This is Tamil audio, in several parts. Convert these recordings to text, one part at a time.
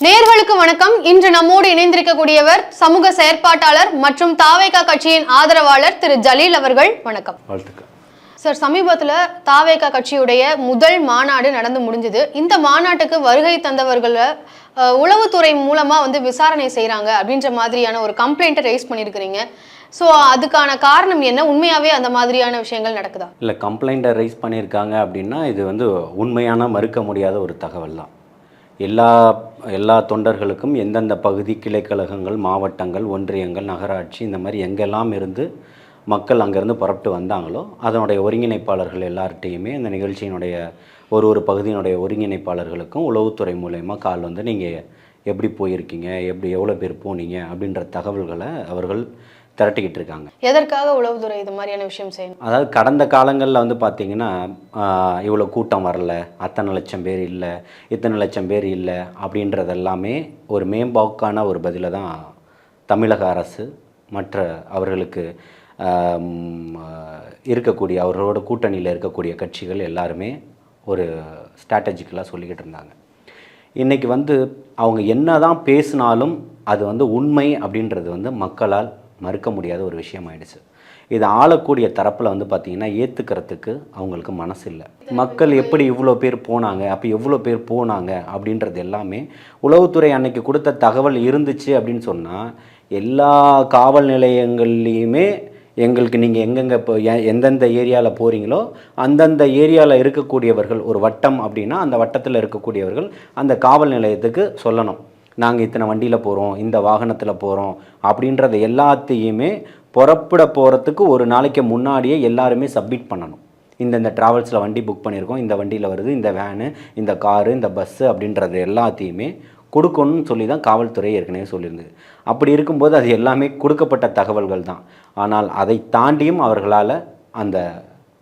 நேர்களுக்கு வணக்கம். இன்று நம்மோடு இணைந்திருக்கக்கூடியவர் சமூக செயற்பாட்டாளர் மற்றும் தாவேகா கட்சியின் ஆதரவாளர் திரு ஜலீல் அவர்கள். வணக்கம். சார் சமீபத்துல தாவேகா கட்சியுடைய முதல் மாநாடு நடந்து முடிஞ்சது. இந்த மாநாட்டுக்கு வருகை தந்தவர்களை உளவுத்துறை மூலமா வந்து விசாரணை செய்றாங்க அப்படின்ற மாதிரியான ஒரு கம்ப்ளைண்ட்டை ரைஸ் பண்ணியிருக்கிறீங்க. ஸோ அதுக்கான காரணம் என்ன? உண்மையாவே அந்த மாதிரியான விஷயங்கள் நடக்குதா? இல்லை கம்ப்ளைண்ட்டை ரைஸ் பண்ணியிருக்காங்க அப்படின்னா இது வந்து உண்மையான மறுக்க முடியாத ஒரு தகவல் தான். எல்லா எல்லா தொண்டர்களுக்கும் எந்தெந்த பகுதி கிளைக்கழகங்கள் மாவட்டங்கள் ஒன்றியங்கள் நகராட்சி இந்த மாதிரி எங்கெல்லாம் இருந்து மக்கள் அங்கேருந்து புறப்பட்டு வந்தாங்களோ அதனுடைய ஒருங்கிணைப்பாளர்கள் எல்லார்ட்டையுமே இந்த நிகழ்ச்சியினுடைய ஒரு ஒரு பகுதியினுடைய ஒருங்கிணைப்பாளர்களுக்கும் உளவுத்துறை மூலயமா கால் வந்து நீங்கள் எப்படி போயிருக்கீங்க எப்படி எவ்வளோ பேர் போனீங்க அப்படின்ற தகவல்களை அவர்கள் திரட்டிக்கிட்டு இருக்காங்க. எதற்காக உளவுத்துறை இது மாதிரியான விஷயம் செய்யணும்? அதாவது கடந்த காலங்களில் வந்து பார்த்தீங்கன்னா இவ்வளோ கூட்டம் வரல அத்தனை லட்சம் பேர் இல்லை இத்தனை லட்சம் பேர் இல்லை அப்படின்றது எல்லாமே ஒரு மேம்பாக்கான ஒரு பதிலை தான் தமிழக அரசு மற்ற அவர்களுக்கு இருக்கக்கூடிய அவர்களோட கூட்டணியில் இருக்கக்கூடிய கட்சிகள் எல்லாருமே ஒரு ஸ்ட்ராட்டஜிக்கலாக சொல்லிக்கிட்டு இருந்தாங்க. இன்றைக்கி வந்து அவங்க என்ன தான் பேசினாலும் அது வந்து உண்மை அப்படின்றது வந்து மக்களால் மறுக்க முடியாத ஒரு விஷயம் ஆயிடுச்சு. இது ஆளக்கூடிய தரப்பில் வந்து பார்த்திங்கன்னா ஏற்றுக்கிறதுக்கு அவங்களுக்கு மனசு இல்லை. மக்கள் எப்படி இவ்வளோ பேர் போனாங்க அப்போ எவ்வளோ பேர் போனாங்க அப்படின்றது எல்லாமே உளவுத்துறை அன்னைக்கு கொடுத்த தகவல் இருந்துச்சு அப்படின்னு சொன்னால் எல்லா காவல் நிலையங்கள்லேயுமே எங்களுக்கு நீங்கள் எங்கெங்கே இப்போ எ- எந்தெந்த ஏரியாவில் போகிறீங்களோ அந்தந்த ஏரியாவில் இருக்கக்கூடியவர்கள் ஒரு வட்டம் அப்படின்னா அந்த வட்டத்தில் இருக்கக்கூடியவர்கள் அந்த காவல் நிலையத்துக்கு சொல்லணும். நாங்கள் இத்தனை வண்டியில் போகிறோம் இந்த வாகனத்தில் போகிறோம் அப்படின்றத எல்லாத்தையுமே புறப்பட போகிறதுக்கு ஒரு நாளைக்கு முன்னாடியே எல்லாருமே சப்மிட் பண்ணணும். இந்த இந்த ட்ராவல்ஸில் வண்டி புக் பண்ணியிருக்கோம் இந்த வண்டியில் வருது இந்த வேனு இந்த காரு இந்த பஸ்ஸு அப்படின்றது எல்லாத்தையுமே கொடுக்கணும்னு சொல்லி தான் காவல்துறை ஏற்கனவே சொல்லியிருந்தது. அப்படி இருக்கும்போது அது எல்லாமே கொடுக்கப்பட்ட தகவல்கள் தான். ஆனால் அதை தாண்டியும் அவர்களால் அந்த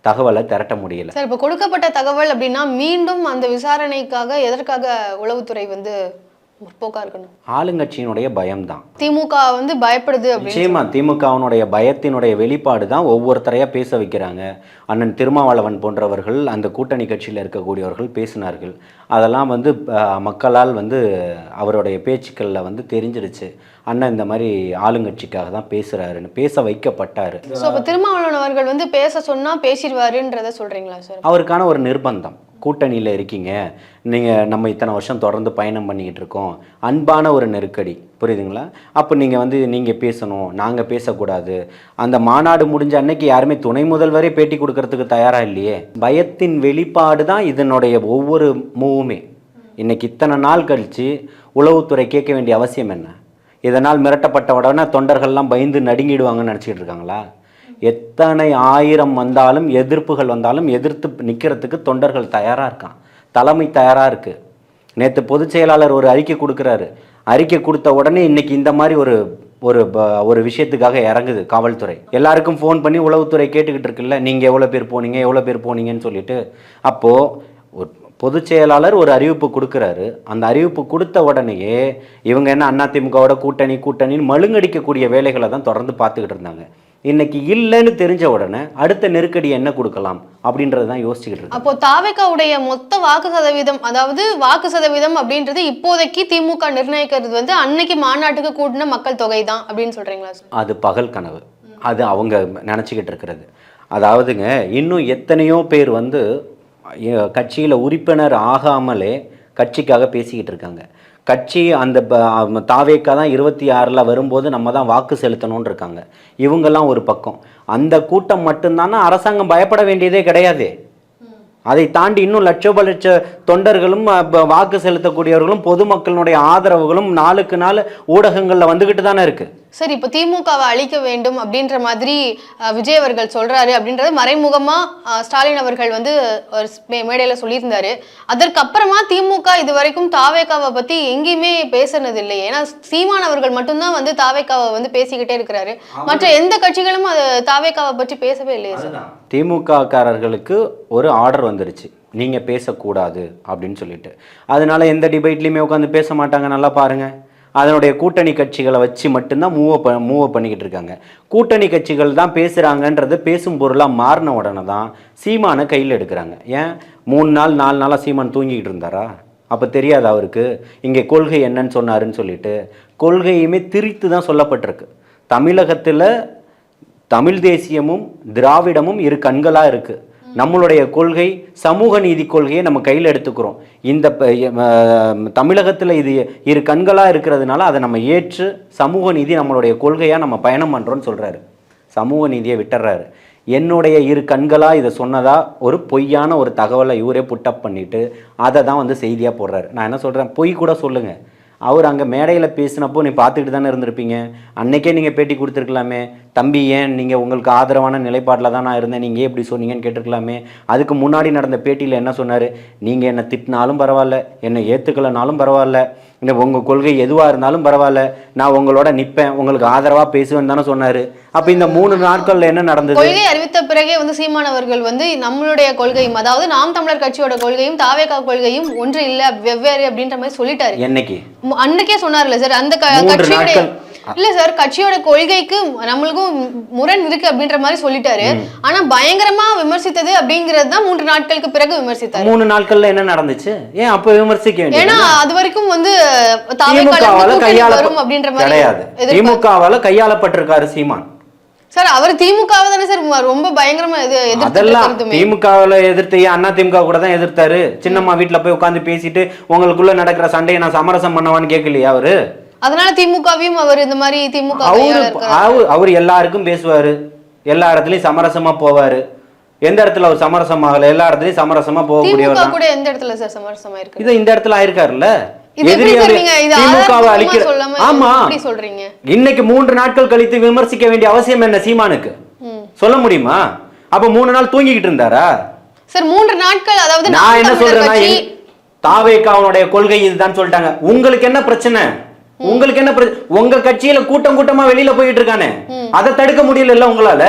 தகவலை திரட்ட முடியல. சார் இப்போ கொடுக்கப்பட்ட தகவல் அப்படின்னா மீண்டும் அந்த விசாரணைக்காக எதற்காக உளவுத்துறை வந்து முற்போக்கா இருக்கணும். ஆளுங்கட்சியினுடைய பயம்தான். திமுக வந்து பயப்படுது நிச்சயமா திமுகவினுடைய பயத்தினுடைய வெளிப்பாடு தான் ஒவ்வொருத்தரையா பேச வைக்கிறாங்க. அண்ணன் திருமாவளவன் போன்றவர்கள் அந்த கூட்டணி கட்சியில் இருக்கக்கூடியவர்கள் பேசினார்கள். அதெல்லாம் வந்து மக்களால் வந்து அவருடைய பேச்சுக்களில் வந்து தெரிஞ்சிடுச்சு அண்ணன் இந்த மாதிரி ஆளுங்கட்சிக்காக தான் பேசுறாருன்னு பேச வைக்கப்பட்டார். ஸோ திருமாவளவன் அவர்கள் வந்து பேச சொன்னா பேசிடுவாருன்றத சொல்றீங்களா சார் அவருக்கான ஒரு நிர்பந்தம். கூட்டணியில் இருக்கீங்க. நீங்கள் நம்ம இத்தனை வருஷம் தொடர்ந்து பயணம் பண்ணிக்கிட்டு இருக்கோம். அன்பான ஒரு நெருக்கடி. புரியுதுங்களா? அப்போ நீங்கள் வந்து நீங்கள் பேசணும். நாங்கள் பேசக்கூடாது. அந்த மாநாடு முடிஞ்ச அன்னைக்கு யாருமே துணை முதல்வரே பேட்டி கொடுக்கறதுக்கு தயாராக இல்லையே? பயத்தின் வெளிப்பாடு தான் இதனுடைய ஒவ்வொரு மூவுமே. இன்னைக்கு இத்தனை நாள் கழித்து உளவுத்துறை கேட்க வேண்டிய அவசியம் என்ன? இதனால் மிரட்டப்பட்ட உடனே தொண்டர்கள்லாம் பயந்து நடுங்கிடுவாங்கன்னு நினச்சிக்கிட்டு இருக்காங்களா? எத்தனை ஆயிரம் வந்தாலும் எதிர்ப்புகள் வந்தாலும் எதிர்த்து நிற்கிறதுக்கு தொண்டர்கள் தயாராக இருக்கான். தலைமை தயாராக இருக்குது நேற்று பொதுச் செயலாளர் ஒரு அறிக்கை கொடுக்குறாரு. அறிக்கை கொடுத்த உடனே இன்னைக்கு இந்த மாதிரி ஒரு ஒரு ப- ஒரு விஷயத்துக்காக இறங்குது காவல்துறை. எல்லாருக்கும் ஃபோன் பண்ணி உளவுத்துறை கேட்டுக்கிட்டு இருக்குல்ல நீங்கள் எவ்வளோ பேர் போனீங்க எவ்வளோ பேர் போனீங்கன்னு சொல்லிட்டு அப்போது பொதுச் செயலாளர் ஒரு அறிவிப்பு கொடுக்குறாரு. அந்த அறிவிப்பு கொடுத்த உடனேயே இவங்க என்ன அதிமுகவோட கூட்டணி கூட்டணின்னு மழுங்கடிக்கக்கூடிய வேலைகளை தான் தொடர்ந்து பார்த்துக்கிட்டு இருந்தாங்க. இன்னைக்கு இல்லைன்னு தெரிஞ்ச உடனே அடுத்த நெருக்கடி என்ன கொடுக்கலாம் அப்படின்றது தான் யோசிச்சுக்கிட்டு இருக்காங்க அப்போ தாவேக்காவுடைய மொத்த வாக்கு சதவீதம் அதாவது வாக்கு சதவீதம் அப்படின்றது இப்போதைக்கு திமுக நிர்ணயிக்கிறது வந்து அன்னைக்கு மாநாட்டுக்கு கூட்டின மக்கள் தொகை தான் அப்படின்னு சொல்றீங்களா அது பகல் கனவு. அது அவங்க நினச்சிக்கிட்டு இருக்கிறது. அதாவதுங்க இன்னும் எத்தனையோ பேர் வந்து கட்சியில் உறுப்பினர் ஆகாமலே கட்சிக்காக பேசிக்கிட்டு இருக்காங்க. கட்சி அந்த ப- தாவேக்கா தான் இருபத்தி ஆறில் வரும்போது நம்ம தான் வாக்கு செலுத்தணும்னு இருக்காங்க இவங்கெல்லாம் ஒரு பக்கம். அந்த கூட்டம் மட்டும்தானா? அரசாங்கம் பயப்பட வேண்டியதே கிடையாது. அதை தாண்டி இன்னும் லட்சோப லட்ச தொண்டர்களும் வாக்கு செலுத்தக்கூடியவர்களும் பொதுமக்களுடைய ஆதரவுகளும் நாளுக்கு நாள் ஊடகங்களில் வந்துக்கிட்டு தானே இருக்குது சரி இப்போ திமுகவை அழிக்க வேண்டும் அப்படின்ற மாதிரி விஜய் அவர்கள் சொல்றாரு அப்படின்றது மறைமுகமா அஹ், ஸ்டாலின் அவர்கள் வந்து ஒரு மேடையில சொல்லியிருந்தாரு. அதற்கப்புறமா திமுக இது வரைக்கும் தாவேக்காவை பத்தி எங்கேயுமே பேசுனது இல்லையே ஏன்னா சீமான் அவர்கள் மட்டும்தான் வந்து தாவேக்காவை வந்து பேசிக்கிட்டே இருக்கிறாரு. மற்ற எந்த கட்சிகளும் அது தாவேக்காவை பற்றி பேசவே இல்லையே சார். திமுக காரர்களுக்கு ஒரு ஆர்டர் வந்துருச்சு. நீங்கள் பேசக்கூடாது அப்படின்னு சொல்லிட்டு. அதனால எந்த டிபேட்லையுமே உட்காந்து பேச மாட்டாங்க. நல்லா பாருங்க. அதனுடைய கூட்டணி கட்சிகளை வச்சு மட்டும்தான் மூவ் ப மூவ் பண்ணிக்கிட்டு இருக்காங்க. கூட்டணி கட்சிகள் தான் பேசுகிறாங்கன்றது பேசும் பொருளாக மாறின உடனே தான் சீமானை கையில் எடுக்கிறாங்க. ஏன்? மூணு நாள் நாலு நாளாக சீமான் தூங்கிக்கிட்டு இருந்தாரா? அப்போ தெரியாது அவருக்கு. இங்கே கொள்கை என்னன்னு சொன்னாருன்னு சொல்லிட்டு கொள்கையுமே திரித்து தான் சொல்லப்பட்டிருக்கு. தமிழகத்தில் தமிழ் தேசியமும் திராவிடமும் இரு கண்களாக இருக்குது நம்மளுடைய கொள்கை சமூக நீதி கொள்கையை நம்ம கையில் எடுத்துக்கிறோம். இந்த தமிழகத்தில் இது இரு கண்களாக இருக்கிறதுனால அதை நம்ம ஏற்று சமூக நீதி நம்மளுடைய கொள்கையாக நம்ம பயணம் பண்ணுறோன்னு சொல்கிறாரு சமூக நீதியை விட்டுறாரு. என்னுடைய இரு கண்களாக இதை சொன்னதாக ஒரு பொய்யான ஒரு தகவலை இவரே புட்டப் பண்ணிட்டு அதை தான் வந்து செய்தியாக போடுறாரு. நான் என்ன சொல்கிறேன் பொய் கூட சொல்லுங்கள் அவர் அங்கே மேடையில் பேசினப்போ நீ பார்த்துக்கிட்டு தானே இருந்திருப்பீங்க? அன்னைக்கே நீங்கள் பேட்டி கொடுத்துருக்கலாமே. தம்பி ஏன் நீங்கள் உங்களுக்கு ஆதரவான நிலைப்பாட்டில் தான் நான் இருந்தேன்? நீங்கள் எப்படி சொன்னீங்கன்னு கேட்டிருக்கலாமே. அதுக்கு முன்னாடி நடந்த பேட்டியில் என்ன சொன்னார்? நீங்கள் என்னை திட்டினாலும் பரவாயில்ல என்னை ஏற்றுக்கலனாலும் பரவாயில்ல. இந்த உங்கள் கொள்கை எதுவாக இருந்தாலும் பரவாயில்ல நான் உங்களோட நிற்பேன் உங்களுக்கு ஆதரவாக பேசுவேன் தானே சொன்னார். அப்போ இந்த மூணு நாட்களில் என்ன நடந்தது? கொள்கை அறிவித்த பிறகே வந்து சீமானவர்கள் வந்து நம்மளுடைய கொள்கையும் அதாவது நாம் தமிழர் கட்சியோட கொள்கையும் தாவேகா கொள்கையும் ஒன்று இல்ல வெவ்வேறு அப்படின்ற மாதிரி சொல்லிட்டாரு. என்னைக்கு? அன்னைக்கே சொன்னார்ல சார் அந்த க- மூன்று கட்சியோட நாட்கள். இல்ல சார் கட்சியோட கொள்கைக்கு நம்மளுக்கும் முரண் இருக்கு அப்படின்ற மாதிரி சொல்லிட்டாரு. ஆனா பயங்கரமா விமர்சித்தது அப்படிங்கிறது தான் மூன்று நாட்களுக்கு பிறகு விமர்சித்தாரு. மூணு நாட்கள்ல என்ன நடந்துச்சு? ஏன் அப்போ விமர்சிக்க ஏன்னா வேண்டியது அது வரைக்கும் வந்து வரும் அப்படின்ற மாதிரி கிடையாது. திமுகவால கையாளப்பட்டிருக்காரு சீமான். சார் அவர் திமுகவை தானே சார் ரொம்ப பயங்கரமா இது எதிர்த்து அதெல்லாம் திமுகவில் எதிர்த்து அண்ணா திமுக கூட தான் எதிர்த்தாரு? சின்னம்மா வீட்டில் போய் உட்காந்து பேசிட்டு உங்களுக்குள்ள நடக்கிற சண்டையை நான் சமரசம் பண்ணவான்னு கேட்கலையா அவரு? அதனால திமுகவையும் அவர் இந்த மாதிரி திமுக அவரு. அவரு அவர் எல்லாருக்கும் பேசுவாரு. எல்லா இடத்துலயும் சமரசமா போவாரு. எந்த இடத்துல அவர் சமரசம் ஆகல எல்லா இடத்துலயும் சமரசமா போகக்கூடியவர் கூட எந்த இடத்துல சார் சமரசமா இருக்கு இது இந்த இடத்துல ஆயிருக்காருல்ல? இன்னைக்கு மூன்று நாட்கள் கழித்து விமர்சிக்க வேண்டிய அவசியம் என்ன சீமானுக்கு. சொல்ல முடியுமா? அப்ப மூணு நாள் தூங்கிக்கிட்டு இருந்தாரா? சார் மூன்று நாட்கள் அதாவது நான் என்ன சொல்றேன்னா கட்சி எங்க- தாவேக்காவனுடைய கொள்கை இதுதான் சொல்லிட்டாங்க. உங்களுக்கு என்ன பிரச்சனை? உங்களுக்கு என்ன உங்க கட்சியில கூட்டம் கூட்டமா வெளியில போயிட்டு இருக்கானே. அதை தடுக்க முடியல உங்களால?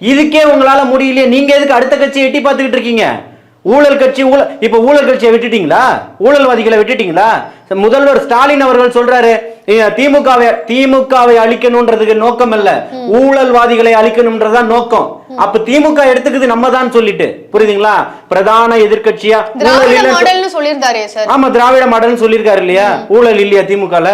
இதுக்கே உங்களால முடியலையே. நீங்க எதுக்கு அடுத்த கட்சியை எட்டி பார்த்துக்கிட்டு இருக்கீங்க? ஊழல் கட்சி ஊழல் இப்ப ஊழல் கட்சியை விட்டுட்டீங்களா? ஊழல்வாதிகளை விட்டுட்டீங்களா? முதல்வர் ஸ்டாலின் அவர்கள் சொல்றாரு "ஏ, திமுகவை திமுகவை அழிக்கணும்ன்றதுக்கு நோக்கம் அல்ல. ஊழல்வாதிகளை அழிக்கணும்ன்றதுதான் நோக்கம். அப்ப திமுக எடுத்துக்குது நம்ம தான் சொல்லிட்டு. புரியுதுங்களா? பிரதான சார். ஆமா திராவிட மாடல்னு சொல்லியிருக்காரு இல்லையா? ஊழல் இல்லையா திமுகல?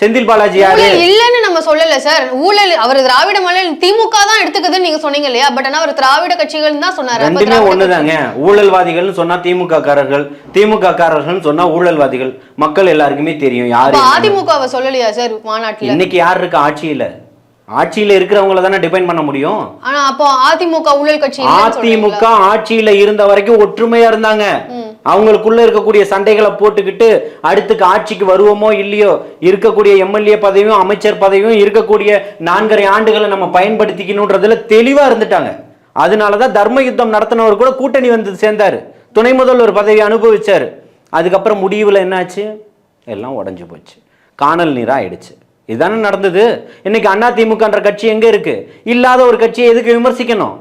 செந்தில் பாலாஜி யாரு? இல்லைன்னு நம்ம சொல்லல சார் ஊழல் அவர் திராவிட மாடல் திமுக தான் எடுத்துக்குதுன்னு நீங்க சொன்னீங்க இல்லையா? பட் ஆனா அவர் திராவிட கட்சிகள் தான் சொன்னாரு. ரெண்டுமே ஒண்ணுதாங்க. ஊழல்வாதிகள்னு சொன்னா திமுக காரர்கள் திமுக காரர்கள் சொன்னா ஊழல்வாதிகள். மக்கள் எல்லாருக்குமே தெரியும் யாரு. அதிமுகவை சொல்லலையா சார் மாநாட்டுல? இன்னைக்கு யார் இருக்கு ஆட்சியில? ஆட்சியில இருக்கிறவங்கள தானே டிபெண்ட் பண்ண முடியும். ஆனா அப்போ அதிமுக ஊழல் கட்சி அதிமுக? ஆட்சியில இருந்த வரைக்கும் ஒற்றுமையா இருந்தாங்க. அவங்களுக்குள்ள இருக்கக்கூடிய சண்டைகளை போட்டுக்கிட்டு அடுத்துக்கு ஆட்சிக்கு வருவோமோ இல்லையோ இருக்கக்கூடிய எம்எல்ஏ பதவியும் அமைச்சர் பதவியும் இருக்கக்கூடிய நான்கரை ஆண்டுகளை நம்ம பயன்படுத்திக்கணுன்றதுல தெளிவா இருந்துட்டாங்க. அதனாலதான் தர்ம யுத்தம் நடத்தினவர் கூட கூட்டணி வந்து சேர்ந்தாரு. துணை முதல்வர் பதவி அனுபவிச்சார். அதுக்கப்புறம் முடிவில் என்னாச்சு? எல்லாம் உடஞ்சி போச்சு. காணல் நீராக ஆயிடுச்சு. இதுதானே நடந்தது? இன்னைக்கு அண்ணா திமுகன்ற கட்சி எங்கே இருக்கு? இல்லாத ஒரு கட்சியை எதுக்கு விமர்சிக்கணும்?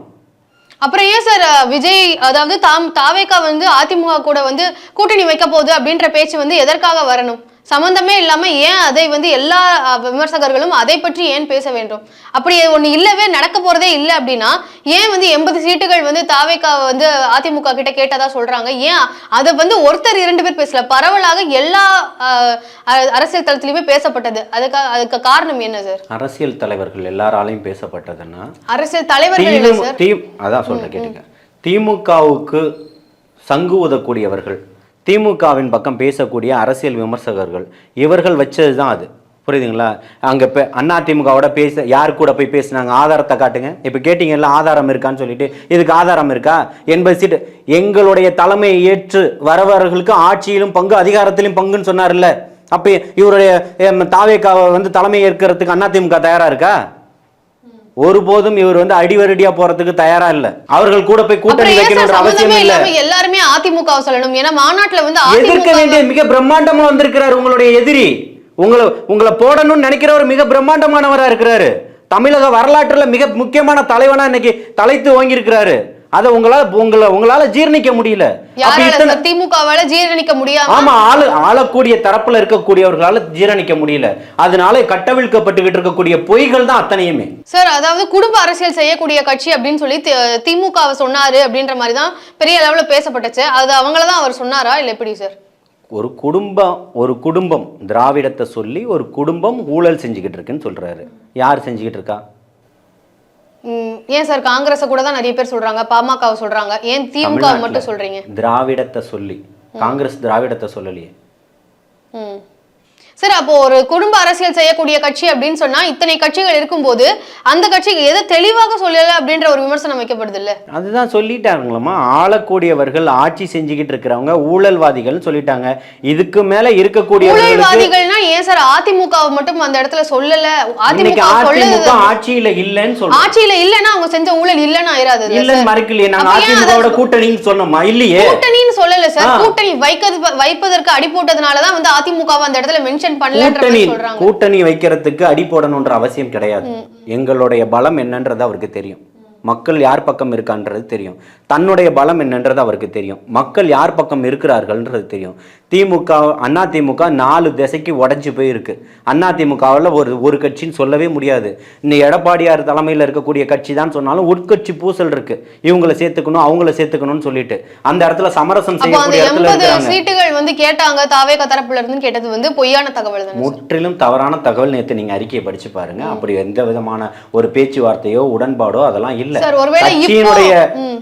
அப்புறம் ஏன் சார் விஜய் அதாவது தாம் தாவேக்கா வந்து அதிமுக கூட வந்து கூட்டணி வைக்க போகுது அப்படின்ற பேச்சு வந்து எதற்காக வரணும்? சம்பந்தமே இல்லாம ஏன் அதை வந்து எல்லா விமர்சகர்களும் அதை பற்றி ஏன் பேச வேண்டும்? அப்படி ஒண்ணு இல்லவே நடக்க போறதே இல்லை அப்படின்னா ஏன் வந்து எண்பது சீட்டுகள் வந்து தாவேக்கா வந்து அதிமுக கிட்ட கேட்டதா சொல்றாங்க? ஏன் அதை வந்து ஒருத்தர் இரண்டு பேர் பேசல. பரவலாக எல்லா அரசியல் தளத்திலுமே பேசப்பட்டது. அதுக்காக அதுக்கு காரணம் என்ன சார் அரசியல் தலைவர்கள் எல்லாராலையும் பேசப்பட்டதுன்னா அரசியல் தலைவர்கள் அதான் சொல்றேன் கேட்டுங்க திமுகவுக்கு சங்கு ஊதக்கூடியவர்கள் திமுகவின் பக்கம் பேசக்கூடிய அரசியல் விமர்சகர்கள் இவர்கள் வச்சது தான் அது. புரியுதுங்களா? அங்கே இப்போ அண்ணா திமுகவோட பேச யார் கூட போய் பேசுனாங்க? ஆதாரத்தை காட்டுங்க. இப்போ கேட்டிங்கல்ல ஆதாரம் இருக்கான்னு சொல்லிட்டு இதுக்கு ஆதாரம் இருக்கா? எண்பது சீட்டு. எங்களுடைய தலைமையை ஏற்று வரவர்களுக்கு ஆட்சியிலும் பங்கு அதிகாரத்திலும் பங்குன்னு சொன்னார்ல. அப்போ இவருடைய தாவேக்காவை வந்து தலைமை ஏற்கிறதுக்கு அண்ணா திமுக இருக்கா? ஒருபோதும் இவர் வந்து அடிவரடியா போறதுக்கு தயாரா இல்ல. அவர்கள் கூட போய் கூட்டணி வைக்கணும்ன்ற அவசியம் இல்ல. எல்லாருமே அதிமுக சொல்லணும்? ஏன்னா மாநாட்டுல வந்து எதிர்க்க வேண்டிய மிக பிரம்மாண்டமா வந்திருக்கிறார் உங்களுடைய எதிரி. உங்களை உங்களை போடணும்னு நினைக்கிறவர் மிக பிரம்மாண்டமானவரா இருக்கிறாரு. தமிழக வரலாற்றுல மிக முக்கியமான தலைவனா இன்னைக்கு தலைத்து ஓங்கியிருக்கிறாரு. அதை உங்களால உங்களை உங்களால ஜீரணிக்க முடியல. திமுகவால ஜீரணிக்க முடியாம? ஆமா ஆளு ஆளக்கூடிய தரப்புல இருக்கக்கூடியவர்களால ஜீரணிக்க முடியல. அதனால கட்டவிழ்க்கப்பட்டுக்கிட்டு இருக்கக்கூடிய பொய்கள் தான் அத்தனையுமே. சார் அதாவது குடும்ப அரசியல் செய்யக்கூடிய கட்சி அப்படின்னு சொல்லி திமுகவை சொன்னாரு அப்படின்ற மாதிரி தான் பெரிய லெவல்ல பேசப்பட்டுச்சு. அது அவங்கள தான் அவர் சொன்னாரா? இல்ல எப்படி சார்? ஒரு குடும்பம் ஒரு குடும்பம் திராவிடத்தை சொல்லி ஒரு குடும்பம் ஊழல் செஞ்சுக்கிட்டு இருக்குன்னு சொல்றாரு. யார் செஞ்சுக்கிட்டு இருக்கா? ஏன் சார் காங்கிரஸை கூட தான் நிறைய பேர் சொல்றாங்க பாமகவை சொல்றாங்க? ஏன் திமுக மட்டும் சொல்றீங்க? திராவிடத்தை சொல்லி காங்கிரஸ் திராவிடத்தை சொல்லலையே. சார் அப்போ ஒரு குடும்ப அரசியல் செய்யக்கூடிய கட்சி அப்படின்னு சொன்னா இத்தனை கட்சிகள் இருக்கும்போது அந்த கட்சிக்கு எதை தெளிவாக சொல்லல அப்படின்ற ஒரு விமர்சனம் வைக்கப்படுது இல்ல அதுதான் சொல்லிட்டாங்களம்மா. ஆளக்கூடியவர்கள் ஆட்சி செஞ்சுக்கிட்டு இருக்கிறவங்க ஊழல்வாதிகள்னு சொல்லிட்டாங்க. இதுக்கு மேல இருக்கக்கூடியவர்களுக்கு ஊழல்வாதிகள்னா ஏன் சார் அதிமுகவை மட்டும் அந்த இடத்துல சொல்லல? அதிமுக அதிமுக ஆட்சியில இல்லைன்னு சொல்றோம். ஆட்சியில இல்லன்னா அவங்க செஞ்ச ஊழல் இல்லன்னு ஆயிராது இல்ல? மறுக்கலையே நாங்க அதிமுகவோட கூட்டணின்னு சொன்னோமா? இல்லையே. கூட்டணின்னு சொல்லல சார். கூட்டணி வைக்கிறது வைப்பதற்கு அடி போட்டதுனாலதான் வந்து அதிமுக அந்த இடத்துல மென்ஷன் கூட்டணி கூட்டணி வைக்கிறதுக்கு அடி போடணுன்ற அவசியம் கிடையாது. எங்களுடைய பலம் என்னன்றது அவருக்கு தெரியும். மக்கள் யார் பக்கம் இருக்கான்றது தெரியும். தன்னுடைய பலம் என்னன்றது அவருக்கு தெரியும். மக்கள் யார் பக்கம் இருக்கிறார்கள்ன்றது தெரியும். திமுக அண்ணா திமுக நாலு திசைக்கு உடஞ்சி போயிருக்கு. அண்ணா திமுகவில் ஒரு ஒரு கட்சின்னு சொல்லவே முடியாது. இந்த எடப்பாடியார் தலைமையில் இருக்கக்கூடிய கட்சி தான் சொன்னாலும் உட்கட்சி பூசல் இருக்கு. இவங்களை சேர்த்துக்கணும் அவங்கள சேர்த்துக்கணும்னு சொல்லிட்டு. அந்த இடத்துல சமரசம் செய்யக்கூடிய இடத்துல சீட்டுகள் வந்து கேட்டாங்க தாவே தரப்புல இருந்து கேட்டது வந்து பொய்யான தகவல்? முற்றிலும் தவறான தகவல் நேத்து நீங்க அறிக்கையை படிச்சு பாருங்க. அப்படி எந்த விதமான ஒரு பேச்சுவார்த்தையோ உடன்பாடோ அதெல்லாம் இல்ல. கட்சியினுடைய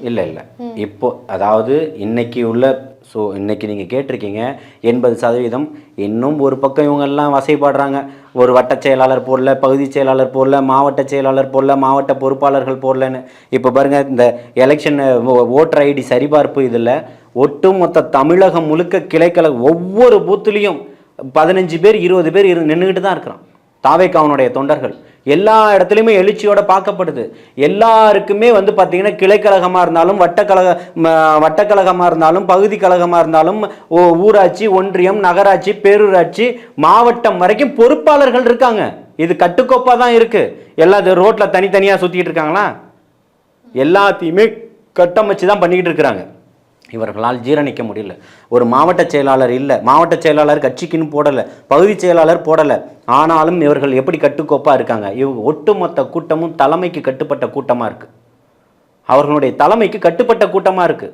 இல்ல இல்ல. இப்போ அதாவது இன்னைக்கு உள்ள ஸோ இன்றைக்கி நீங்கள் கேட்டிருக்கீங்க எண்பது சதவீதம் இன்னும் ஒரு பக்கம் இவங்கெல்லாம் வசைப்படுறாங்க. வசைப்பாடுறாங்க ஒரு வட்ட செயலாளர் போடல பகுதி செயலாளர் போடல மாவட்ட செயலாளர் போடல மாவட்ட பொறுப்பாளர்கள் போடலன்னு. இப்போ பாருங்கள் இந்த எலெக்ஷன் ஓட்டர் ஐடி சரிபார்ப்பு இதில் ஒட்டுமொத்த தமிழகம் முழுக்க கிளைக்கல ஒவ்வொரு பூத்துலேயும் பதினஞ்சு பேர் இருபது பேர் இரு நின்றுக்கிட்டு தான் இருக்கிறான். தாவேக்காவனுடைய தொண்டர்கள். எல்லா இடத்துலையுமே எழுச்சியோட பார்க்கப்படுது. எல்லாருக்குமே வந்து பார்த்தீங்கன்னா கிளைக்கழகமாக இருந்தாலும் வட்டக்கழக வட்டக்கழகமாக இருந்தாலும் பகுதி கழகமாக இருந்தாலும் ஓ- ஊராட்சி ஒன்றியம் நகராட்சி பேரூராட்சி மாவட்டம் வரைக்கும் பொறுப்பாளர்கள் இருக்காங்க. இது கட்டுக்கோப்பாக தான் இருக்குது எல்லா ரோட்டில் தனித்தனியாக சுற்றிக்கிட்டு இருக்காங்களா? எல்லாத்தையுமே கட்டமைச்சு தான் பண்ணிக்கிட்டு இருக்கிறாங்க. இவர்களால் ஜீரணிக்க முடியல. ஒரு மாவட்ட செயலாளர் இல்லை. மாவட்ட செயலாளர் கட்சிக்குன்னு போடலை. பகுதி செயலாளர் போடலை. ஆனாலும் இவர்கள் எப்படி கட்டுக்கோப்பாக இருக்காங்க? இவங்க ஒட்டுமொத்த கூட்டமும் தலைமைக்கு கட்டுப்பட்ட கூட்டமாக இருக்கு. அவர்களுடைய தலைமைக்கு கட்டுப்பட்ட கூட்டமாக இருக்கு.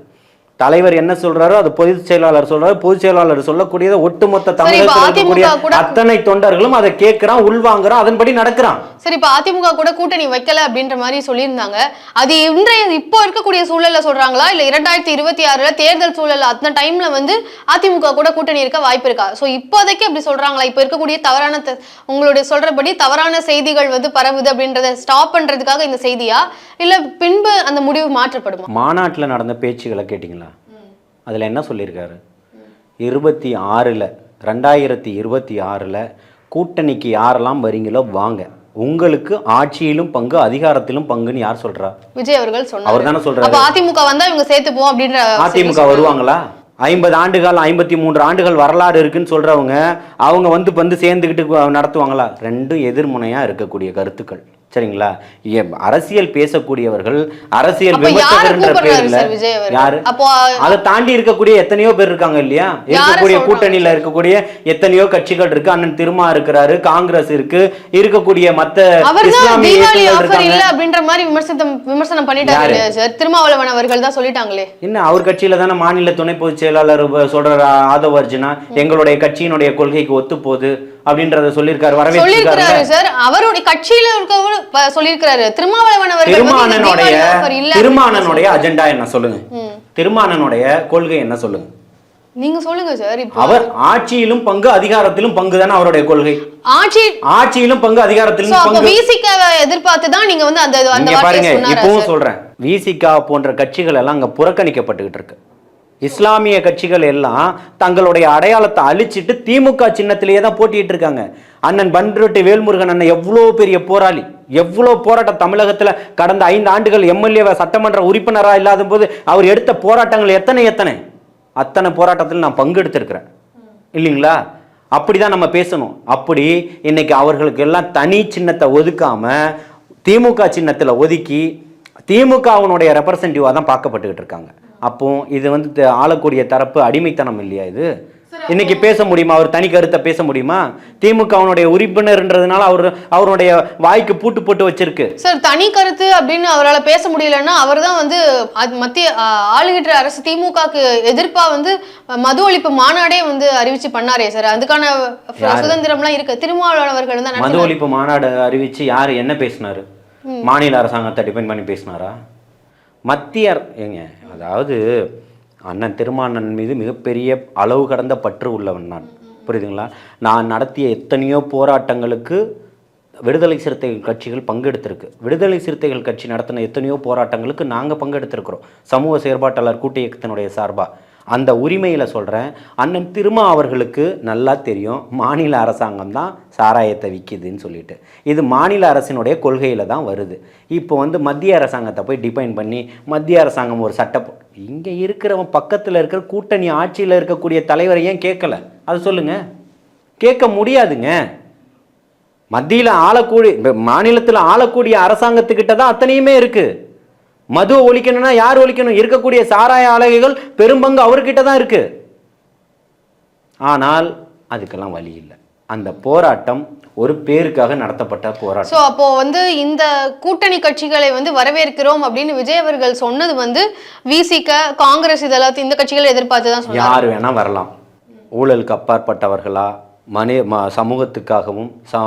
தலைவர் என்ன சொல்றாரோ அது பொதுச் செயலாளர் சொல்றாரு. பொதுச் செயலாளர் சொல்லக்கூடியதை ஒட்டுமொத்த தமிழகத்தில் இருக்கக்கூடிய அதிமுக கூட- அத்தனை தொண்டர்களும் அதை கேட்கிறான் உள்வாங்குறான் அதன்படி நடக்கிறான். சரி இப்ப அதிமுக கூட கூட்டணி வைக்கல அப்படின்ற மாதிரி சொல்லியிருந்தாங்க. அது இன்றைய இப்போ இருக்கக்கூடிய சூழல்ல சொல்றாங்களா? இல்ல இரண்டாயிரத்தி இருபத்தி ஆறுல தேர்தல் சூழல் அந்த டைம்ல வந்து அதிமுக கூட கூட்டணி இருக்க வாய்ப்பு இருக்கா? சோ இப்போதைக்கு அப்படி சொல்றாங்களா? இப்ப இருக்கக்கூடிய தவறான உங்களுடைய சொல்றபடி தவறான செய்திகள் வந்து பரவுது அப்படின்றத ஸ்டாப் பண்றதுக்காக இந்த செய்தியா? இல்ல பின்பு அந்த முடிவு மாற்றப்படுமா? மாநாட்டில் நடந்த பேச்சுகளை கேட்டிங்களா? அதில் என்ன சொல்லியிருக்காரு? இருபத்தி ஆறில் ரெண்டாயிரத்தி இருபத்தி ஆறில் கூட்டணிக்கு யாரெல்லாம் வரீங்களோ வாங்க. உங்களுக்கு ஆட்சியிலும் பங்கு அதிகாரத்திலும் பங்குன்னு யார் சொல்றா? விஜய் அவர்கள் சொன்னார். அவர் தானே சொல்றாரு. அதிமுக வந்தா இவங்க சேர்த்துப்போம் அப்படின்ற அதிமுக வருவாங்களா? ஐம்பது ஆண்டுகள் ஐம்பத்தி மூன்று ஆண்டுகள் வரலாறு இருக்குன்னு சொல்றவங்க அவங்க வந்து வந்து சேர்ந்துக்கிட்டு நடத்துவாங்களா? ரெண்டும் எதிர்முனையா இருக்கக்கூடிய கருத்துக்கள். சரிங்களா? அரசியல் பேசக்கூடியவர்கள் அரசியல் விமர்சகர்ன்ற பேர்ல யாரு? அதை தாண்டி இருக்கக்கூடிய எத்தனையோ பேர் இருக்காங்க இல்லையா? இருக்கக்கூடிய? கூட்டணியில இருக்கக்கூடிய எத்தனையோ கட்சிகள் இருக்கு. அண்ணன் திருமா இருக்கிறாரு காங்கிரஸ் இருக்கு இருக்கக்கூடிய மத்த அப்படின்ற மாதிரி விமர்சனம் விமர்சனம் சார்? திருமாவளவன் அவர்கள் தான் சொல்லிட்டாங்களே. என்ன அவர் கட்சியில தானே மாநில துணை பொதுச் செயலாளர் சொல்றாரு ஆதவ அர்ஜுனா? எங்களுடைய கட்சியினுடைய கொள்கைக்கு ஒத்து போகுது அப்படின்றத சொல்லியிருக்காரு சொல்லியிருக்கிறாரு சார். அவருடைய கட்சியில இருக்கவர் சொல்லியிருக்கிறாரு. திருமாவளவன் திருமானனுடைய திருமானனுடைய அஜெண்டா என்ன சொல்லுங்க? திருமானனுடைய கொள்கை என்ன சொல்லுங்க? நீங்க சொல்லுங்க சார் அவர் ஆட்சியிலும் பங்கு அதிகாரத்திலும் பங்கு தானே அவருடைய கொள்கை? ஆட்சி ஆட்சியிலும் பங்கு அதிகாரத்திலும் பங்கு. விசிகாவை எதிர்பார்த்து தான் நீங்க வந்து அந்த பாருங்க இப்பவும் சொல்றேன். விசிகா போன்ற கட்சிகள் எல்லாம் அங்க புறக்கணிக்கப்பட்டுக்கிட்டு இருக்கு. இஸ்லாமிய கட்சிகள் எல்லாம் தங்களுடைய அடையாளத்தை அழிச்சிட்டு திமுக சின்னத்திலேயே தான் போட்டிட்டு இருக்காங்க. அண்ணன் பன்ருட்டி வேல்முருகன் அண்ணன் எவ்வளோ பெரிய போராளி. எவ்வளோ போராட்டம் தமிழகத்தில் கடந்த ஐந்து ஆண்டுகள் எம்எல்ஏ சட்டமன்ற உறுப்பினராக இல்லாத போது அவர் எடுத்த போராட்டங்கள் எத்தனை எத்தனை? அத்தனை போராட்டத்தில் நான் பங்கெடுத்திருக்கிறேன். இல்லைங்களா? அப்படிதான் நம்ம பேசணும். அப்படி இன்னைக்கு அவர்களுக்கு எல்லாம் தனி சின்னத்தை ஒதுக்காம திமுக சின்னத்தில் ஒதுக்கி திமுகவுனுடைய ரெப்ரசன்டிவாக தான் பார்க்கப்பட்டுக்கிட்டு இருக்காங்க. அப்போ இது வந்து ஆளக்கூடிய தரப்பு அடிமைத்தனம் இல்லையா இது? இன்னைக்கு பேச முடியுமா? அவர் தனி கருத்தை பேச முடியுமா? திமுக அவனுடைய உறுப்பினர்ன்றதுனால அவர் அவருடைய வாய்க்கு பூட்டு போட்டு வச்சிருக்கு. சார் தனி கருத்து அப்படின்னு அவரால் பேச முடியலன்னா அவர் தான் வந்து மத்திய ஆளுகின்ற அரசு திமுகக்கு எதிர்ப்பா வந்து மது ஒழிப்பு மாநாடே வந்து அறிவிச்சு பண்ணாரே சார். அதுக்கான? சுதந்திரம்லாம் இருக்கு. திருமாவளவர்கள் தான் மது. ஒழிப்பு மாநாடு அறிவிச்சு யார் என்ன பேசினாரு? மாநில அரசாங்கத்தை டிபெண்ட் பண்ணி பேசினாரா? மத்திய ஏங்க அதாவது அண்ணன் திருமானன் மீது மிகப்பெரிய அளவு கடந்த பற்று உள்ளவன் நான். புரியுதுங்களா? நான் நடத்திய எத்தனையோ போராட்டங்களுக்கு விடுதலை சிறுத்தைகள் கட்சிகள் பங்கெடுத்திருக்கு. விடுதலை சிறுத்தைகள் கட்சி நடத்தின எத்தனையோ போராட்டங்களுக்கு நாங்கள் பங்கெடுத்திருக்கிறோம். சமூக செயற்பாட்டாளர் கூட்டு இயக்கத்தினுடைய சார்பாக அந்த உரிமையில் சொல்கிறேன் அண்ணன் திருமா அவர்களுக்கு நல்லா தெரியும். மாநில அரசாங்கம் தான் சாராயத்தை விற்கிதுன்னு சொல்லிட்டு. இது மாநில அரசினுடைய கொள்கையில் தான் வருது. இப்போ வந்து மத்திய அரசாங்கத்தை போய் டிபைன் பண்ணி மத்திய அரசாங்கம் ஒரு சட்ட இங்கே இருக்கிறவன் பக்கத்தில் இருக்கிற கூட்டணி ஆட்சியில் இருக்கக்கூடிய தலைவரை ஏன் கேட்கல? அது சொல்லுங்கள் கேட்க முடியாதுங்க. மத்தியில் ஆளக்கூடிய மாநிலத்தில் ஆளக்கூடிய அரசாங்கத்துக்கிட்ட தான் அத்தனையுமே இருக்குது மதுவை ஒழிக்கணும்னா யார் ஒழிக்கணும்? இருக்கக்கூடிய சாராய ஆலைகள் பெரும்பங்கு அவர்கிட்ட தான் இருக்கு. ஆனால் அதுக்கெல்லாம் வழி இல்லை. அந்த போராட்டம் ஒரு பேருக்காக நடத்தப்பட்ட போராட்டம். ஸோ அப்போ வந்து இந்த கூட்டணி கட்சிகளை வந்து வரவேற்கிறோம் அப்படின்னு விஜய் அவர்கள் சொன்னது வந்து விசிக காங்கிரஸ் இதெல்லாம் இந்த கட்சிகளை எதிர்பார்த்து தான் யார் வேணால் வரலாம். ஊழலுக்கு அப்பாற்பட்டவர்களா? மனி ம சமூகத்துக்காகவும் ச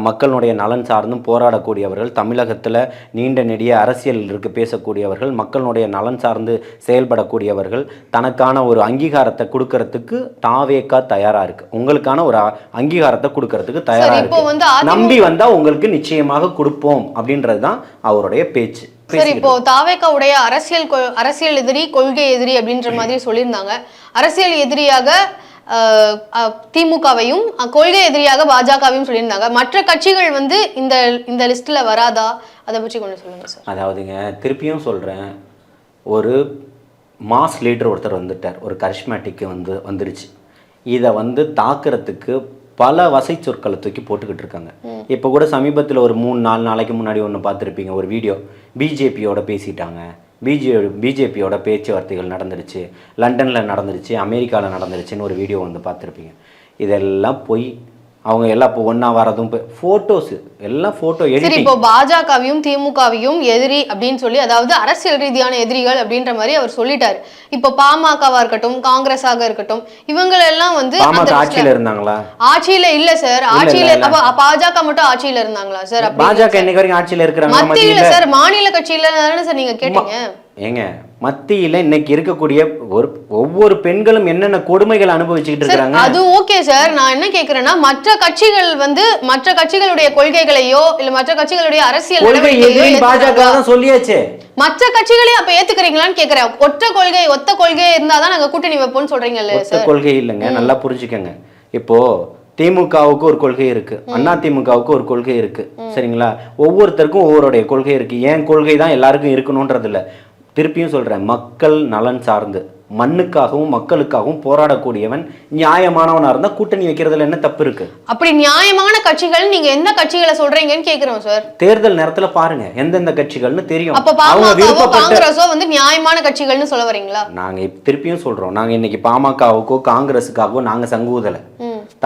மக்களுடைய நலன் சார்ந்தும் போராடக்கூடியவர்கள் தமிழகத்தில் நீண்ட நெடிய அரசியல் இருக்கு பேசக்கூடியவர்கள் மக்களுடைய நலன் சார்ந்து செயல்படக்கூடியவர்கள் தனக்கான ஒரு அங்கீகாரத்தை கொடுக்கறதுக்கு தாவேக்கா தயாராக இருக்கு. உங்களுக்கான ஒரு அங்கீகாரத்தை கொடுக்கறதுக்கு தயாராக சரி, இப்போ வந்து இருக்கு அதிமுக நம்பி வந்தால் உங்களுக்கு நிச்சயமாக கொடுப்போம் அப்படின்றது தான் அவருடைய பேச்சு. சரி இப்போ தாவேக்காவுடைய அரசியல் கொ- அரசியல் எதிரி கொள்கை எதிரி அப்படின்ற மாதிரி சொல்லியிருந்தாங்க. அரசியல் எதிரியாக திமுகவையும் கொள்கை எதிரியாக பாஜகவையும் சொல்லியிருந்தாங்க. மற்ற கட்சிகள் வந்து இந்த இந்த லிஸ்ட்ல வராதா? அதை பற்றி கொஞ்சம் சொல்லுங்க சார் அதாவதுங்க திருப்பியும் சொல்கிறேன் ஒரு மாஸ் லீடர் ஒருத்தர் வந்துட்டார். ஒரு கரிஷ்மேட்டிக்கு வந்து வந்துருச்சு. இதை வந்து தாக்குறதுக்கு பல வசை சொற்களை தூக்கி போட்டுக்கிட்டு இருக்காங்க. இப்போ கூட சமீபத்தில் ஒரு மூணு நாலு நாளைக்கு முன்னாடி ஒன்று பார்த்துருப்பீங்க ஒரு வீடியோ. பிஜேபியோட பேசிட்டாங்க. பிஜே பிஜேபியோட பேச்சுவார்த்தைகள் நடந்துருச்சு லண்டனில் நடந்துருச்சு அமெரிக்காவில் நடந்துருச்சுன்னு ஒரு வீடியோ வந்து பார்த்துருப்பீங்க. இதெல்லாம் போய். அவங்க எல்லாம் இப்போ ஒன்றா வரதும் ஃபோட்டோஸு எல்லாம் ஃபோட்டோ சரி இப்போ பாஜகவையும் திமுகவையும் எதிரி அப்படின்னு சொல்லி அதாவது அரசியல் ரீதியான எதிரிகள் அப்படின்ற மாதிரி அவர் சொல்லிட்டாரு. இப்போ பாமகவா இருக்கட்டும் காங்கிரஸாக இருக்கட்டும் வந்து அந்த பாமக listல- ஆட்சியில் இருந்தாங்களா? ஆட்சியில இல்ல சார் ஆட்சியில அப்ப பாஜக மட்டும் ஆட்சியில இருந்தாங்களா சார் பாஜக இன்னைக்கு வரைக்கும் ஆட்சியில் இருக்கிறாங்க மத்தியில சார் மாநில கட்சியில தானே சார் நீங்க கேட்டீங்க? ஏங்க மத்தியில இன்னைக்கு இருக்கக்கூடிய ஒரு ஒவ்வொரு பெண்களும் என்னென்ன கொடுமைகள் அனுபவிச்சுக்கிட்டு சார் இருக்கிறாங்க? அது ஓகே சார். நான் என்ன கேக்குறேன்னா மற்ற கட்சிகள் வந்து மற்ற கட்சிகளுடைய கொள்கைகளையோ இல்ல மற்ற கட்சிகளுடைய அரசியல் பாஜக சொல்லியாச்சே. மற்ற கட்சிகளையும் அப்ப ஏத்துக்கிறீங்களான்னு கேக்குறேன். ஒற்ற கொள்கை ஒத்த கொள்கை இருந்தாதான் நாங்க கூட்டணி வைப்போம்னு சொல்றீங்கல்ல ஒத்த கொள்கை இல்லைங்க. நல்லா புரிஞ்சுக்கங்க. இப்போ திமுகவுக்கு ஒரு கொள்கை இருக்கு. அண்ணா திமுகவுக்கு ஒரு கொள்கை இருக்கு. சரிங்களா? ஒவ்வொருத்தருக்கும் ஒவ்வொருடைய கொள்கை இருக்கு. ஏன் கொள்கை தான் எல்லாருக்கும் இருக்கணுன்றது இல்ல திருப்பியும் சொல்றேன் மக்கள் நலன் சார்ந்து மண்ணுக்காகவும் மக்களுக்காகவும் போராடக்கூடியவன் நியாயமானவனா இருந்தா கூட்டணி வைக்கிறதுல என்ன தப்பு இருக்கு? அப்படி நியாயமான கட்சிகள் நீங்க எந்த கட்சிகளை சொல்றீங்கன்னு கேக்குறோம் சார். தேர்தல் நேரத்துல பாருங்க எந்தெந்த கட்சிகள்னு தெரியும். அப்ப பாமகவோ காங்கிரஸோ வந்து நியாயமான கட்சிகள்னு சொல்ல வரீங்களா? நாங்க திருப்பியும் சொல்றோம் நாங்க இன்னைக்கு பாமகவுக்கோ காங்கிரஸுக்காகவோ நாங்க சங்கூதல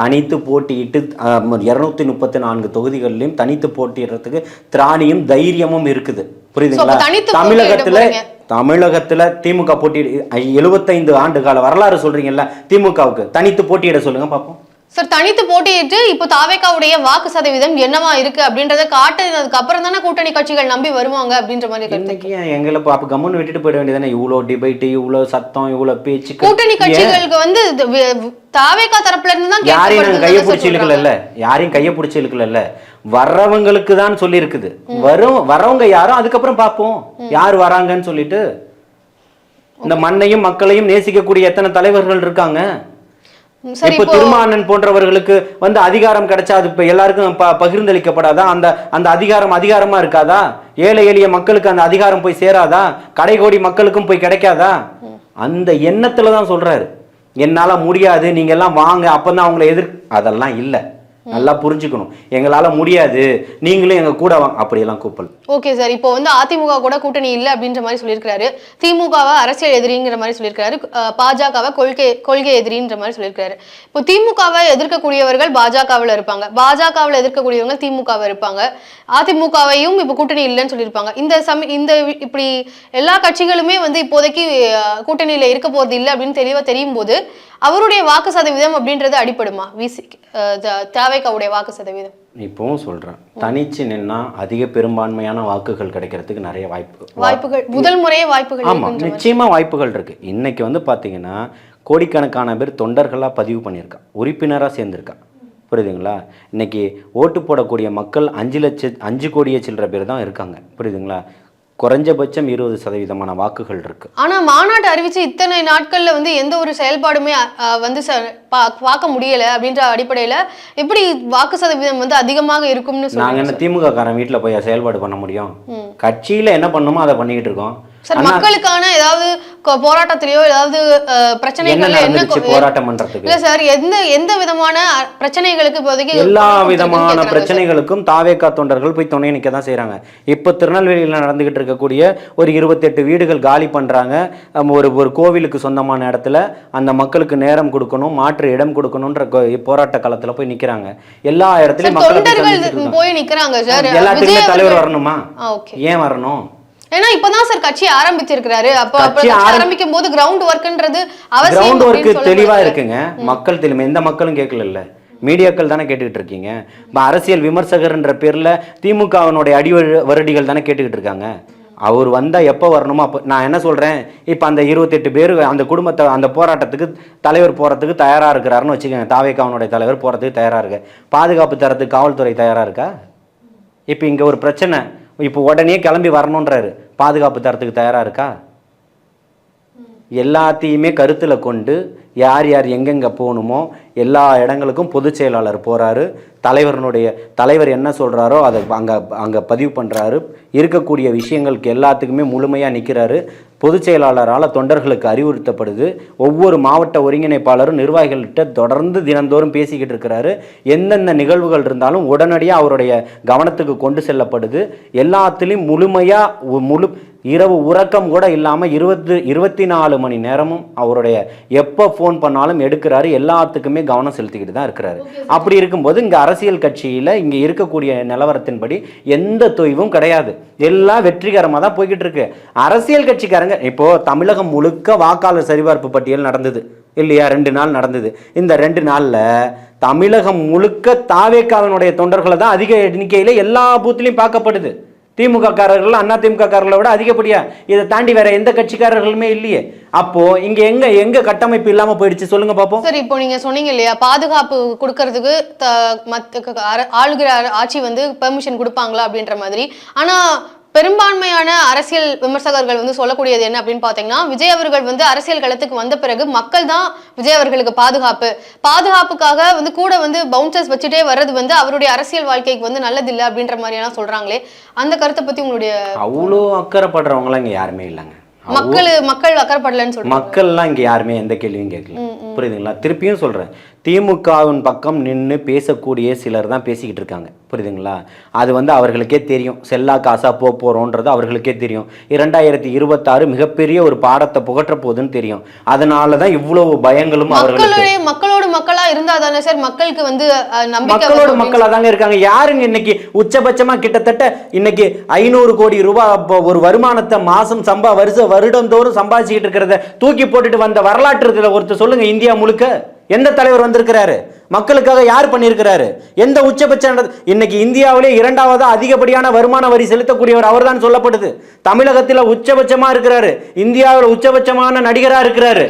தனித்து போட்டியிட்டு இருநூத்தி முப்பத்தி நான்கு தொகுதிகளிலும் தனித்து போட்டியிடுறதுக்கு திராணியும் தைரியமும் இருக்குது. புரியுதுங்களா? தமிழகத்துல. தமிழகத்துல திமுக போட்டி எழுபத்தைந்து ஆண்டு கால வரலாறு சொல்றீங்கல்ல திமுகவுக்கு தனித்து போட்டியிட சொல்லுங்க பாப்போம் சார் தனித்து போட்டியிட்டு இப்போ தாவேக்காவுடைய வாக்கு சதவீதம் என்னவா இருக்கு அப்படின்றத காட்டுனதுக்கு அப்புறம் தானே கூட்டணி கட்சிகள் நம்பி வருவாங்க அப்படின்ற மாதிரி கருத்து. எங்களை அப்ப கம்முன்னு விட்டுட்டு போயிட வேண்டியதானே இவ்வளோ டிபேட்டு இவ்வளோ சத்தம் இவ்வளோ பேச்சு கூட்டணி கட்சிகளுக்கு வந்து தாவேக்கா தரப்புல இருந்து தான் யாரையும் கையை பிடிச்சி இழுக்கல யாரையும் கையை பிடிச்சி இழுக்கல வர்றவங்களுக்கு தான் சொல்லி இருக்குது வரும் வரவங்க யாரும் அதுக்கப்புறம் பார்ப்போம். யார் வராங்கன்னு சொல்லிட்டு இந்த மண்ணையும் மக்களையும் நேசிக்கக்கூடிய எத்தனை தலைவர்கள் இருக்காங்க? இப்ப திருமானன் போன்றவர்களுக்கு வந்து அதிகாரம் கிடைச்சா அது இப்ப எல்லாருக்கும் பகிர்ந்தளிக்கப்படாதா? அந்த அந்த அதிகாரம் அதிகாரமா இருக்காதா? ஏழை எளிய மக்களுக்கு அந்த அதிகாரம் போய் சேராதா? கடைகோடி மக்களுக்கும் போய் கிடைக்காதா? அந்த எண்ணத்துல தான் சொல்றாரு. என்னால முடியாது நீங்க எல்லாம் வாங்க அப்பதான் அவங்களை எதிர் அதெல்லாம் இல்ல. நல்லா புரிஞ்சுக்கணும். எங்களால முடியாது. நீங்களும் எங்க கூட வாங்க. அப்படியெல்லாம் கூப்பல். ஓகே சார் இப்போ வந்து அதிமுக கூட கூட்டணி இல்லை அப்படின்ற மாதிரி சொல்லியிருக்காரு திமுகவை அரசியல் எதிரிங்கிற மாதிரி சொல்லியிருக்காரு பாஜகவை கொள்கை கொள்கை எதிரின்ற மாதிரி சொல்லியிருக்காரு இப்போ திமுகவை எதிர்க்கக்கூடியவர்கள் பாஜகவில் இருப்பாங்க. பாஜகவில் எதிர்க்கக்கூடியவங்க திமுகவை இருப்பாங்க. அதிமுகவையும் இப்போ கூட்டணி இல்லைன்னு சொல்லியிருப்பாங்க. இந்த சம இந்த இப்படி எல்லா கட்சிகளுமே வந்து இப்போதைக்கு கூட்டணியில் கூட்டணியில இருக்க போறது இல்லை அப்படின்னு தெளிவா தெரியும் போது அவருடைய வாக்கு சதவீதம் அப்படின்றது அடிப்படுமா? விசி தேவைக்காவுடைய வாக்கு சதவீதம்? இப்பவும் சொல்றேன். தனிச்சு நின்னா அதிக பெரும்பான்மையான வாக்குகள் கிடைக்கிறதுக்கு நிறைய வாய்ப்பு வாய்ப்புகள் முதல் முறையே வாய்ப்புகள் ஆமா. நிச்சயமா வாய்ப்புகள் இருக்கு. இன்னைக்கு வந்து பாத்தீங்கன்னா கோடிக்கணக்கான பேர் தொண்டர்களா பதிவு பண்ணியிருக்கான் உறுப்பினரா சேர்ந்திருக்கான் புரியுதுங்களா? இன்னைக்கு ஓட்டு போடக்கூடிய மக்கள் அஞ்சு லட்ச அஞ்சு கோடியே சில்லற பேர் தான் இருக்காங்க. புரியுதுங்களா? குறைஞ்சபட்சம் இருபது சதவீதமான வாக்குகள் இருக்கு. ஆனா மாநாட்டு அறிவிச்சு இத்தனை நாட்கள்ல வந்து எந்த ஒரு செயல்பாடுமே வந்து பார்க்க முடியல அப்படின்ற அடிப்படையில எப்படி வாக்கு சதவீதம் வந்து அதிகமாக இருக்கும்னு நாங்க என்ன திமுக காரன் வீட்டுல போய் செயல்பாடு பண்ண முடியும்? கட்சியில என்ன பண்ணுமோ அதை பண்ணிக்கிட்டு இருக்கோம். சார் மக்களுக்கான ஏதாவது போராட்டத்திலயோ ஏதாவது அஹ், என்ன போராட்டம் பண்றதுக்கு இல்ல சார் எந்த எந்த விதமான பிரச்சனைகளுக்கு இப்போதைக்கு எல்லா விதமான பிரச்சனைகளுக்கும் தாவேக்கா தொண்டர்கள் போய் துணை நிற்க தான் செய்கிறாங்க இப்போ திருநெல்வேலியில் நடந்துகிட்டு இருக்கக்கூடிய ஒரு இருபத்தெட்டு வீடுகள் காலி பண்ணுறாங்க ஒரு ஒரு கோவிலுக்கு சொந்தமான இடத்துல அந்த மக்களுக்கு நேரம் கொடுக்கணும் மாற்று இடம் கொடுக்கணுன்ற கொ- போராட்ட களத்தில் போய் நிற்கிறாங்க எல்லா இடத்துலையும் சார் மக்களை போய் நிக்கிறாங்க சார். எல்லாத்துக்குமே தலைவர் வரணுமா? ஏன் வரணும்? ஏன்னா இப்பதான் சார் கட்சி ஆரம்பிச்சிருக்கிறாரு. அப்ப ஆரம்பிக்கும் போது கிரவுண்ட் ஒர்க்ன்றது கிரவுண்ட் அப்படின்னு தெளிவா. இருக்குங்க. மக்கள் தெளிவு எந்த மக்களும் கேட்கல மீடியாக்கள் தானே கேட்டுக்கிட்டு இருக்கீங்க. இப்ப அரசியல் விமர்சகர்ன்ற பேர்ல திமுகவினுடைய அடி வரு- வருடிகள் தானே கேட்டுக்கிட்டு இருக்காங்க. அவர் வந்தா எப்போ வரணுமோ அப்போ நான் என்ன சொல்றேன்? இப்போ அந்த இருபத்தெட்டு பேர் அந்த குடும்பத்தை அந்த போராட்டத்துக்கு தலைவர் போறதுக்கு தயாரா இருக்கிறாருன்னு வச்சுக்கோங்க. தாவேக்காவனுடைய தலைவர் போறதுக்கு தயாரா இருக்கு. பாதுகாப்பு தரத்துக்கு காவல்துறை தயாரா இருக்கா? இப்போ இங்க ஒரு பிரச்சனை. இப்போ உடனே கிளம்பி வரணுன்றாரு. பாதுகாப்பு தரத்துக்கு தயாராக இருக்கா? எல்லாத்தையுமே கருத்தில் கொண்டு யார் யார் எங்கெங்கே போகணுமோ எல்லா இடங்களுக்கும் பொதுச் செயலாளர் போகிறாரு தலைவரனுடைய தலைவர் என்ன சொல்கிறாரோ அதை அங்கே அங்கே பதிவு பண்ணுறாரு இருக்கக்கூடிய விஷயங்களுக்கு எல்லாத்துக்குமே முழுமையாக நிற்கிறாரு பொதுச் செயலாளரால் தொண்டர்களுக்கு அறிவுறுத்தப்படுது. ஒவ்வொரு மாவட்ட ஒருங்கிணைப்பாளரும் நிர்வாகிகள்கிட்ட தொடர்ந்து தினந்தோறும் பேசிக்கிட்டு இருக்கிறாரு. எந்தெந்த நிகழ்வுகள் இருந்தாலும் உடனடியாக அவருடைய கவனத்துக்கு கொண்டு செல்லப்படுது. எல்லாத்துலேயும் முழுமையாக முழு இரவு உறக்கம் கூட இல்லாமல் இருபது இருபத்தி நாலு மணி நேரமும் அவருடைய எப்போ ஃபோன் பண்ணாலும் எடுக்கிறாரு. எல்லாத்துக்குமே கவனம் செலுத்திக்கிட்டு தான் இருக்கிறாரு. அப்படி இருக்கும்போது இங்கே அரசியல் கட்சியில் இங்கே இருக்கக்கூடிய நிலவரத்தின்படி எந்த தொய்வும் கிடையாது. எல்லாம் வெற்றிகரமாக தான் போய்கிட்டு இருக்கு. அரசியல் கட்சிக்காரங்க இப்போ தமிழகம் முழுக்க வாக்காளர் சரிபார்ப்பு பட்டியல் நடந்தது. இல்லையா? ரெண்டு நாள் நடந்தது. இந்த ரெண்டு நாளில் தமிழகம் முழுக்க தாவேக்காவினுடைய தொண்டர்களை தான் அதிக எண்ணிக்கையில் எல்லா பூத்துலையும் பார்க்கப்படுது. திமுக காரர்கள் அண்ணா திமுக காரர்களை விட அதிகப்படியாக இதை தாண்டி வேற எந்த கட்சிக்காரர்களுமே இல்லையே. அப்போ இங்க எங்க எங்க கட்டமைப்பு இல்லாம போயிடுச்சு சொல்லுங்க பாப்போம். சரி இப்போ நீங்க சொன்னீங்க இல்லையா? பாதுகாப்பு கொடுக்கறதுக்கு த- ஆளுகிற ஆட்சி வந்து பெர்மிஷன் கொடுப்பாங்களா அப்படின்ற மாதிரி. ஆனா பெரும்பான்மையான அரசியல் விமர்சகர்கள் வந்து சொல்லக்கூடியது என்ன அப்படின்னு பார்த்தீங்கன்னா விஜய் அவர்கள் வந்து அரசியல் களத்துக்கு வந்த பிறகு மக்கள் தான் விஜய் அவர்களுக்கு பாதுகாப்பு. பாதுகாப்புக்காக வந்து கூட வந்து பவுன்சர்ஸ் வச்சுட்டே வர்றது வந்து அவருடைய அரசியல் வாழ்க்கைக்கு வந்து நல்லதில்லை அப்படின்ற மாதிரியெல்லாம் சொல்றாங்களே. அந்த கருத்தை பத்தி உங்களுடைய அவ்வளோ அக்கறைப்படுறவங்களாம் இங்க யாருமே இல்லைங்க. மக்கள் மக்கள் அக்கறைப்படலன்னு சொல்றாங்க. மக்கள்லாம் இங்க யாருமே எந்த கேள்வியும் கேட்கல. புரியுதுங்களா? திருப்பியும் சொல்றேன். திமுகவின் பக்கம் நின்று பேசக்கூடிய சிலர் தான் பேசிக்கிட்டு இருக்காங்க. புரியுதுங்களா? அது வந்து அவர்களுக்கே தெரியும். செல்லா காசா போக போறோன்றது அவர்களுக்கே தெரியும். இரண்டாயிரத்தி இருபத்தாறு மிகப்பெரிய ஒரு பாடத்தை புகற்ற போகுதுன்னு தெரியும். அதனால தான் இவ்வளவு பயங்களும் அவர்களுக்கு. மக்களோடு மக்களா இருந்தா தானே சார் மக்களுக்கு வந்து மக்களோட மக்களா தாங்க இருக்காங்க. யாருங்க இன்னைக்கு உச்சபட்சமா கிட்டத்தட்ட இன்னைக்கு ஐநூறு கோடி ரூபாய் ஒரு வருமானத்தை மாசம் சம்பா வருஷ வருடந்தோறும் சம்பாதிச்சுக்கிட்டு இருக்கிறத தூக்கி போட்டுட்டு வந்த வரலாற்று ஒருத்தர் சொல்லுங்க இந்தியா முழுக்க எந்த தலைவர் வந்திருக்கிறாரு? மக்களுக்காக யார் பண்ணியிருக்கிறாரு? எந்த உச்சபட்ச இன்னைக்கு இந்தியாவிலே இரண்டாவதா அதிகப்படியான வருமான வரி செலுத்தக்கூடியவர் அவர்தான் சொல்லப்படுது. தமிழகத்துல உச்சபட்சமா இருக்கிறாரு. இந்தியாவில் உச்சபட்சமான நடிகரா இருக்கிறாரு.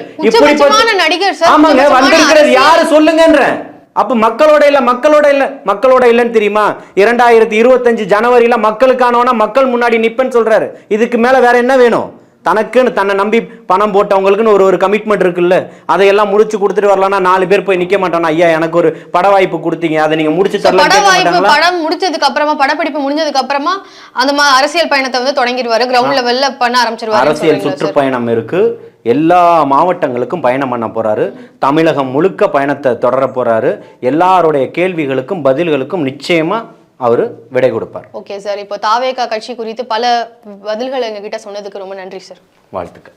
சார், ஆமாங்க வந்திருக்கிறது. யாரு சொல்லுங்கன்றேன். அப்ப மக்களோட இல்ல மக்களோட இல்ல மக்களோட இல்லைன்னு தெரியுமா? இரண்டாயிரத்தி இருபத்தஞ்சு ஜனவரியில மக்களுக்கானவனா மக்கள் முன்னாடி நிப்பேன்னு சொல்றாரு. இதுக்கு மேல வேற என்ன வேணும்? தனக்குன்னு தன்னை நம்பி பணம் போட்டவங்களுக்குன்னு ஒரு ஒரு கமிட்மெண்ட் இருக்குல்ல அதையெல்லாம் முடிச்சு கொடுத்துட்டு வரலாம்னா நாலு பேர் போய் நிக்க மாட்டானா ஐயா எனக்கு ஒரு பட வாய்ப்பு கொடுத்தீங்க அதை நீங்க முடிச்சு தரல பட வாய்ப்பு படம் முடிச்சதுக்கு அப்புறமா படப்பிடிப்பு முடிஞ்சதுக்கு அப்புறமா அந்த அரசியல் பயணத்தை வந்து தொடங்கிடுவாரு. கிரவுண்ட் லெவல்ல பண்ண ஆரம்பிச்சிருவாரு அரசியல் சுற்றுப்பயணம் இருக்கு. எல்லா மாவட்டங்களுக்கும் பயணம் பண்ண போறாரு. தமிழகம் முழுக்க பயணத்தை தொடர போறாரு. எல்லாருடைய கேள்விகளுக்கும் பதில்களுக்கும் நிச்சயமா அவர் விடை கொடுப்பார். ஓகே சார் இப்போ தாவேகா கட்சி குறித்து பல பதில்கள் எங்ககிட்ட சொன்னதுக்கு ரொம்ப நன்றி சார் வாழ்த்துக்கள்.